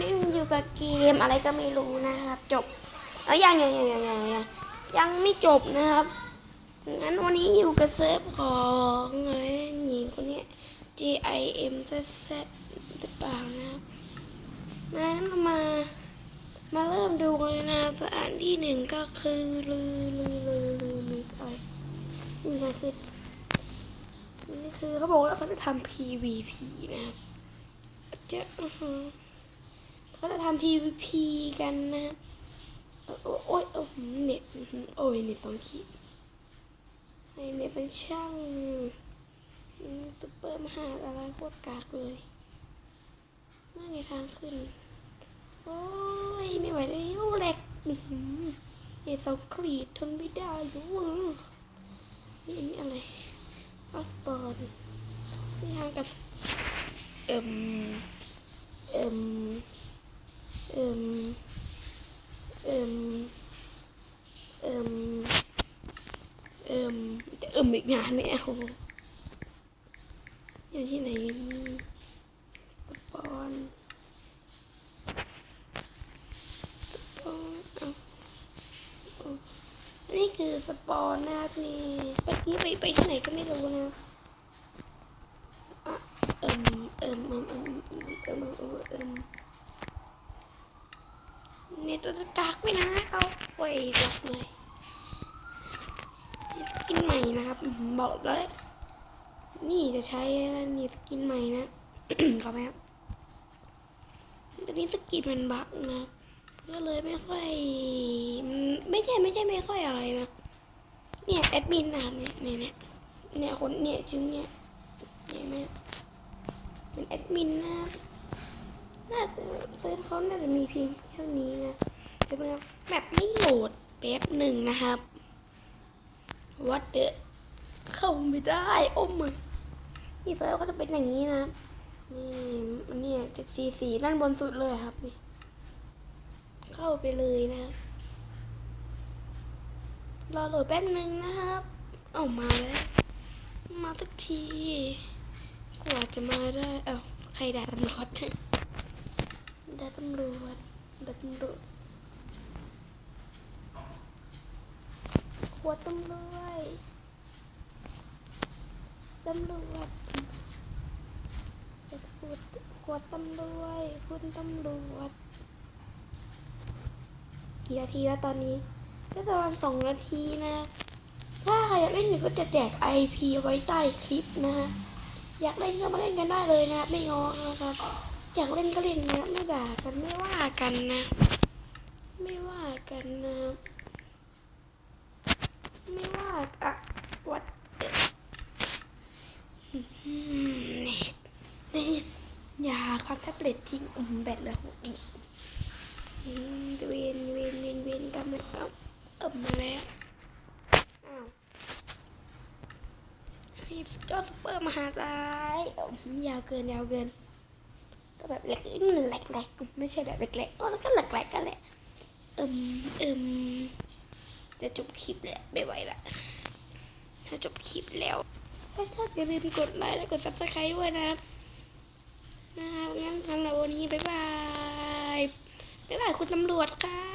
นี่อยู่กับเกมอะไรก็ไม่รู้นะครับ จบเอ้ยยังยังยังยังยังยังยังไม่จบนะครับงั้นวันนี้อยู่กับเซิร์ฟของอะไรหญิงคนนี้ย G I M Z Z หรือเปล่านะครับงั้นมา มาเริ่มดูเลยนะสถานที่หนึ่งก็คือลือลือลือลือลือไรนี่นะคือนี่คือเขาบอกว่าเขาจะทำ PVP นะครับจะอือ หือเขาจะทำ PVP กันนะครับเออโอ้ยโอ้ยเน็ตอื้ออโอ้ยเน็ตสองขีดไอเน็ตเป็นช่างซุปเปอร์มหาอะไรโคตรกากเลยนั่นไงทางขึ้น โอ้ย ไม่ไหวแล้วแหลกเน็ตสองขีดทนไม่ได้ยู่นี่อันนี้อะไรออสบอนนี่ทางกับเอิมเอิม เอิมเอิมเอิมเอิมจะเอิมอีกงานไม่เอาอยู่ที่ไหนสปอนสปอนเอาเอาอันนี่คือสปอนนะครับนี่ไปนี่ไปไปที่ไหนก็ไม่รู้นะเอิมเอิมเอิมเอิมเอิมเอิม เอิมเอิมเน็ตจะกากไปนะเอาไว้ล็อกเลยกินใหม่นะครับบอกเลยนี่จะใช้นี่สกินใหม่นะขอไหมครับตอนนี้สกินมันบักนะก็เลยไม่ค่อยไม่ใช่ไม่ใช่ไม่ค่อยอะไรนะเนี่ยแอดมินนะครับเนี่ยเนี่ยเนี่ยเนี่ยคนเนี่ยชื่อเนี่ยเนี่ยไหมเป็นแอดมินนะน่าจะเซิร์ฟเขาน่าจะมีเพียงเท่านี้นะเดี๋ยวแบบแบบไม่โหลดแป๊บหนึ่งนะครับ วัดเดเข้าไม่ได้โอ้ my นี่เซิร์ฟก็จะเป็นอย่างนี้นะนี่อันเนี่ยจะสีสีด้านบนสุดเลยครับนี่เข้าไปเลยนะครับรอโหลดแป๊บหนึ่งนะครับเอามาแล้วมาสักทีกว่าจะมาได้ เอ้าใครด่าตำรวจด่าตำรวจด่าตำรวจ ขวดตำรวจตำรวจขวดขวดตำรวจคุณตำรวจกี่นาทีแล้วตอนนี้ก็ประมาณสองนาทีนะ ถ้าใครอยากเล่นเนี่ยก็จะแจก IP ไว้ใต้คลิปนะฮะอยากเล่นก็มาเล่นกันได้เลยนะ ไม่งอนะครับ อยากเล่นก็เล่นนะ ไม่ด่ากันไม่ว่ากันนะ ไม่ว่ากันนะ ไม่ว่าอะวัดเด็ดนี่ อย่าแท็บเล็ตทิ้งอืมแบตเหลยหกอีกอืมเวนเวนเวนเวนกันมันเอาเอิมมาแล้วอ้าวให้ยอดซุปเปอร์มหาใจเอิ่มยาวเกินยาวเกินก็แบบเล็กๆแหลกๆไม่ใช่แบบเล็กๆอ๋อแล้วก็แหลกๆกันแหละเอิมเอิมจะจบคลิปแหละไม่ไหวละถ้าจบคลิปแล้วถ้าชอบอย่าลืมกดไลค์และกดซับสไครต์ด้วยนะครับนะครับงั้นสำหรับวันนี้บ๊ายบายบ๊ายบาย คุณตำรวจค่ะ